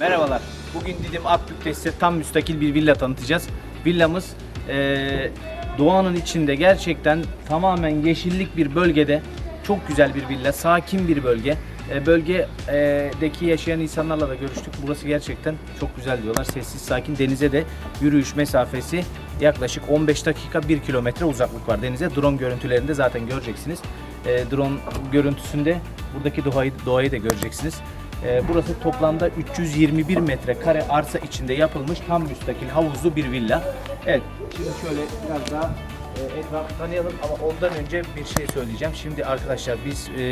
Merhabalar. Bugün Didim Akbük'te size tam müstakil bir villa tanıtacağız. Villamız eee, doğanın içinde gerçekten tamamen yeşillik bir bölgede çok güzel bir villa, sakin bir bölge. E, bölgedeki yaşayan insanlarla da görüştük. Burası gerçekten çok güzel diyorlar. Sessiz, sakin. Denize de yürüyüş mesafesi yaklaşık 15 dakika 1 kilometre uzaklık var denize. Drone görüntülerinde zaten göreceksiniz. E, drone görüntüsünde buradaki doğayı, doğayı da göreceksiniz. Ee, Burası toplamda 321 metrekare arsa içinde yapılmış tam müstakil havuzlu bir villa. Evet, şimdi şöyle biraz daha e, etrafı tanıyalım ama ondan önce bir şey söyleyeceğim. Şimdi arkadaşlar biz e,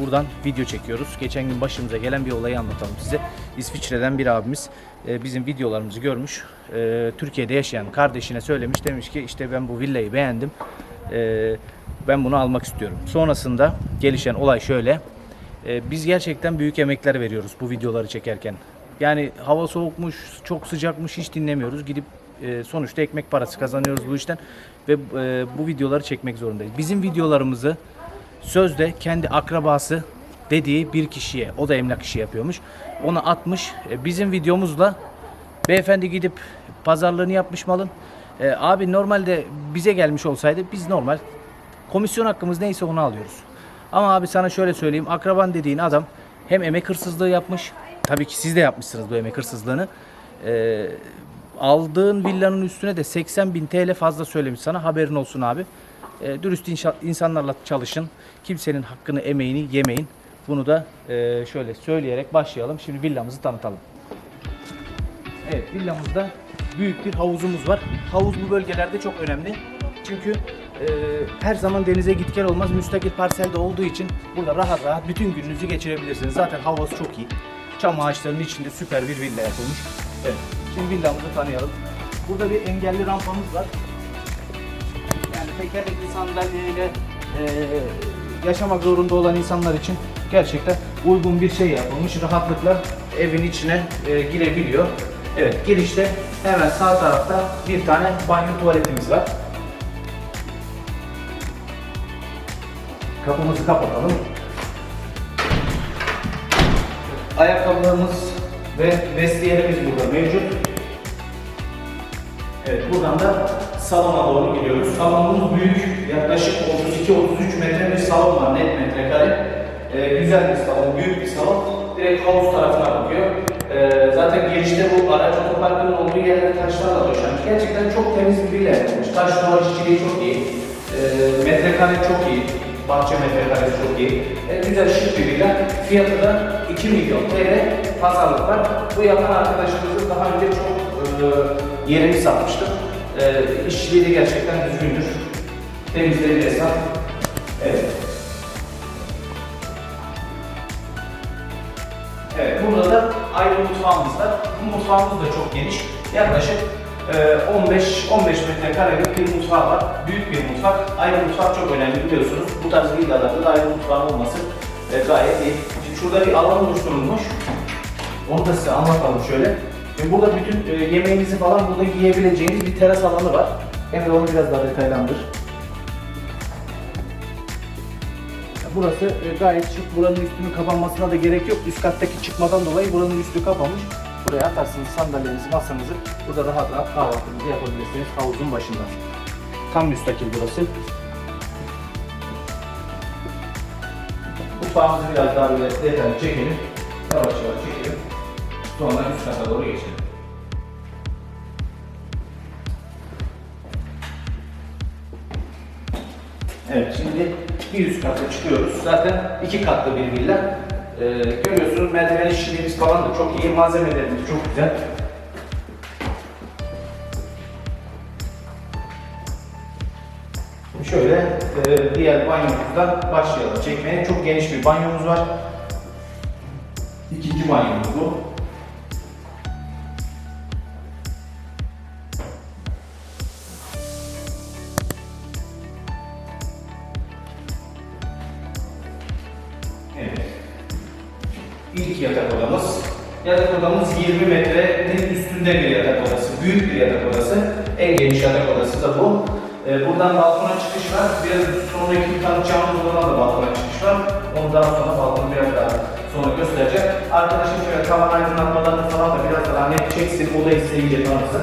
buradan video çekiyoruz. Geçen gün başımıza gelen bir olayı anlatalım size. İsviçre'den bir abimiz e, bizim videolarımızı görmüş. Türkiye'de yaşayan kardeşine söylemiş. Demiş ki işte ben bu villayı beğendim. Ben bunu almak istiyorum. Sonrasında gelişen olay şöyle. Ee, biz gerçekten büyük emekler veriyoruz bu videoları çekerken. Yani hava soğukmuş, çok sıcakmış hiç dinlemiyoruz. Gidip e, sonuçta ekmek parası kazanıyoruz bu işten ve e, bu videoları çekmek zorundayız. Bizim videolarımızı sözde kendi akrabası dediği bir kişiye, o da emlak işi yapıyormuş. Ona atmış. E, Bizim videomuzla beyefendi gidip pazarlığını yapmış malın. Abi normalde bize gelmiş olsaydı biz normal komisyon hakkımız neyse onu alıyoruz. Ama abi sana şöyle söyleyeyim. Akraban dediğin adam hem emek hırsızlığı yapmış. Tabii ki siz de yapmışsınız bu emek hırsızlığını. Ee, aldığın villanın üstüne de 80 bin TL fazla söylemiş sana. Haberin olsun abi. Ee, dürüst insanlarla çalışın. Kimsenin hakkını, emeğini yemeyin. Bunu da e, şöyle söyleyerek başlayalım. Şimdi villamızı tanıtalım. Evet villamızda büyük bir havuzumuz var. Havuz bu bölgelerde çok önemli. Çünkü e, her zaman denize git gel olmaz. Müstakil parselde olduğu için burada rahat rahat bütün gününüzü geçirebilirsiniz. Zaten havası çok iyi. Çam ağaçlarının içinde süper bir villa yapılmış. Evet. Şimdi villamızı tanıyalım. Burada bir engelli rampamız var. Yani tekerlekli sandalyeyle e, yaşamak zorunda olan insanlar için gerçekten uygun bir şey yapılmış. Rahatlıkla evin içine e, girebiliyor. Evet girişte hemen sağ tarafta bir tane banyo tuvaletimiz var. Kapımızı kapatalım. Ayakkabılarımız ve vestiyerimiz burada mevcut. Evet, buradan da salona doğru gidiyoruz. Salonumuz büyük, yaklaşık 32-33 metre bir salon var, net metrekare. Ee, güzel bir salon, büyük bir salon. Direkt havuz tarafına bakıyor. Ee, zaten girişte bu araç otoparkının olduğu yerler taşlarla döşenmiş. Gerçekten çok temiz bir villa yapılmış. Taş duvar işçiliği çok iyi. Ee, metrekare çok iyi. Bahçe metrekaresi çok iyi. Ee, güzel şık bir villa. Fiyatı da 2 milyon TL pazarlık var. Bu yapan arkadaşımızın daha önce çok e, yerini satmıştım. E, işçiliği de gerçekten düzgündür. Temizleri bir hesap. Evet. Evet, burada da ayrı mutfağımız var. Bu mutfağımız da çok geniş. Yaklaşık e, 15 15 metrekarelik bir mutfağı var. Büyük bir mutfak. Ayrı mutfak çok önemli biliyorsunuz. Bu tarz villalarda da ayrı mutfağın olması e, gayet iyi. Şimdi şurada bir alan oluşturulmuş. Onu da size anlatalım şöyle. Ve burada bütün e, yemeğinizi falan burada yiyebileceğiniz bir teras alanı var. Emre onu biraz daha detaylandır. Burası e, gayet şık. Buranın üstünün kapanmasına da gerek yok. Üst kattaki çıkmadan dolayı buranın üstü kapanmış. Buraya atarsınız sandalyenizi, masanızı. Burada rahat rahat kahvaltınızı yapabilirsiniz havuzun başında. Tam müstakil burası. Mutfağımızı biraz daha böyle detaylı çekelim. Yavaş yavaş çekelim. Sonra üst kata doğru geçelim. Evet şimdi bir üst kata çıkıyoruz. Zaten iki katlı bir villa. Ee, görüyorsunuz merdiven işçiliğimiz falan da çok iyi. Malzemelerimiz çok güzel. Şöyle e, diğer banyomuzdan başlayalım çekmeye. Çok geniş bir banyomuz var. İkinci banyomuz bu. İlk yatak odamız. Yatak odamız 20 metrenin üstünde bir yatak odası. Büyük bir yatak odası. En geniş yatak odası da bu. Ee, buradan balkona çıkış var. Biraz sonraki tanıtacağımız odana da balkona çıkış var. Onu daha sonra balkonu biraz daha sonra göstereceğim. Arkadaşım şöyle tavan aydınlatmalarını falan biraz daha net çeksin, odayı size iyice tanıtsın.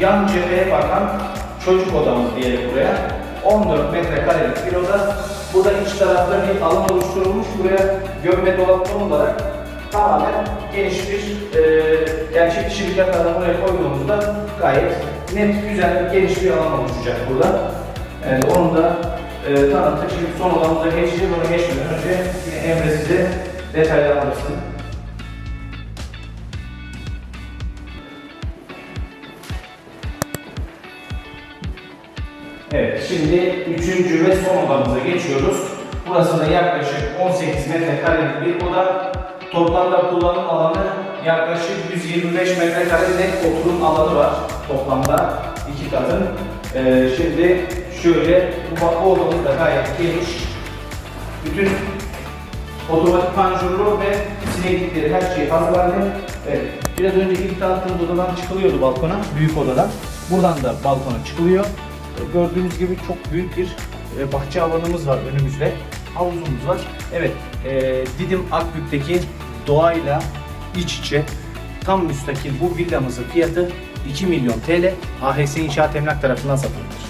Yan cepheye bakan çocuk odamız diyelim buraya. 14 metrekarelik bir oda. Burada iç tarafta bir alan oluşturulmuş. Buraya gömme dolap konularak tamamen geniş bir, e, çift kişilik yatağını buraya koyduğumuzda gayet net, güzel, geniş bir alan oluşacak burada. Evet, onu da e, tanıttık. Şimdi son odamıza geçeceğim. Ona geçmeden önce Emre size detaylar Evet, şimdi üçüncü ve son odamıza geçiyoruz. Burası da yaklaşık 18 metrekarelik bir oda. Toplamda kullanım alanı yaklaşık 125 metrekare net oturum alanı var toplamda iki katın. Ee, şimdi şöyle, bu, bu odamız da gayet geniş. Bütün otomatik panjurlu ve sineklikleri her şey hazırlandı. Evet. Biraz önceki tanıttığımız odadan çıkılıyordu balkona, büyük odadan. Buradan da balkona çıkılıyor. Gördüğünüz gibi çok büyük bir e, bahçe alanımız var önümüzde. Havuzumuz var. Evet, e, Didim Akbük'teki doğayla iç içe tam müstakil bu villamızın fiyatı 2 milyon TL. AHS İnşaat Emlak tarafından satılır.